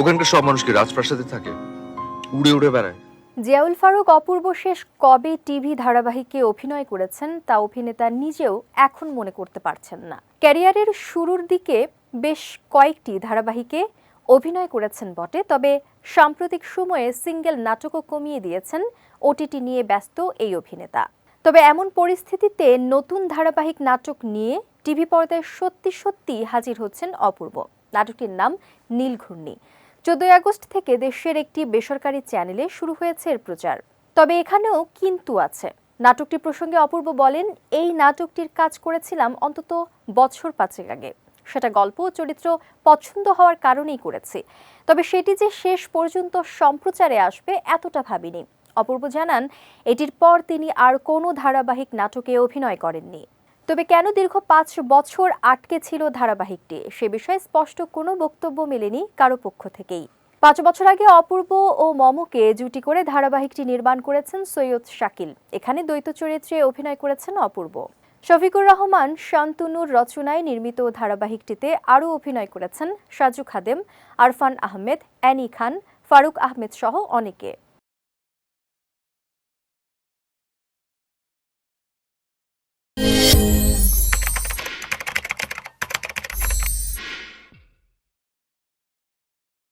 ওখানকার সব মানুষ কি রাজপ্রাসাদে থাকে? উড়ে উড়ে বেড়ায়। জিয়াউল ফারুক অপূর্ব শেষ কবে টিভি ধারাবাহিকে অভিনয় করেছেন তা অভিনেতা নিজেও এখন মনে করতে পারছেন না। ক্যারিয়ারের শুরুর দিকে বেশ কয়েকটি ধারাবাহিকে অভিনয় করেছেন বটে, তবে সাম্প্রতিক সময়ে সিঙ্গেল নাটকও কমিয়ে দিয়েছেন ওটিটি নিয়ে ব্যস্ত এই অভিনেতা। তবে এমন পরিস্থিতিতে নতুন ধারাবাহিক নাটক নিয়ে টিভি পর্দায় সত্যি সত্যি হাজির হচ্ছেন অপূর্ব। নাটকটির নাম নীলঘূর্ণি। চোদ্দই আগস্ট থেকে দেশের একটি বেসরকারি চ্যানেলে শুরু হয়েছে এর প্রচার। তবে এখানেও কিন্তু আছে। নাটকটি প্রসঙ্গে অপূর্ব বলেন, এই নাটকটির কাজ করেছিলাম অন্তত বছর পাঁচেক আগে। সেটা গল্প ও চরিত্র পছন্দ হওয়ার কারণেই করেছি। তবে সেটি যে শেষ পর্যন্ত সম্প্রচারে আসবে এতটা ভাবিনি। অপূর্ব জানান, এটির পর তিনি আর কোনো ধারাবাহিক নাটকে অভিনয় করেননি। তবে কেন দীর্ঘ পাঁচ বছর আটকে ছিল ধারাবাহিকটি? সে বিষয়ে স্পষ্ট কোনো বক্তব্য মেলেনি কারও পক্ষ থেকেই। পাঁচ বছর আগে অপূর্ব ও মমকে জুটি করে ধারাবাহিকটি নির্মাণ করেছেন সৈয়দ শাকিল। এখানে দ্বৈত চরিত্রে অভিনয় করেছেন অপূর্ব। শফিকুর রহমান, শান্তনুর রচনায় নির্মিত ধারাবাহিকটিতে আরও অভিনয় করেছেন সাজু খাদেম, আরফান আহমেদ, অ্যানি খান, ফারুক আহমেদ সহ অনেকে।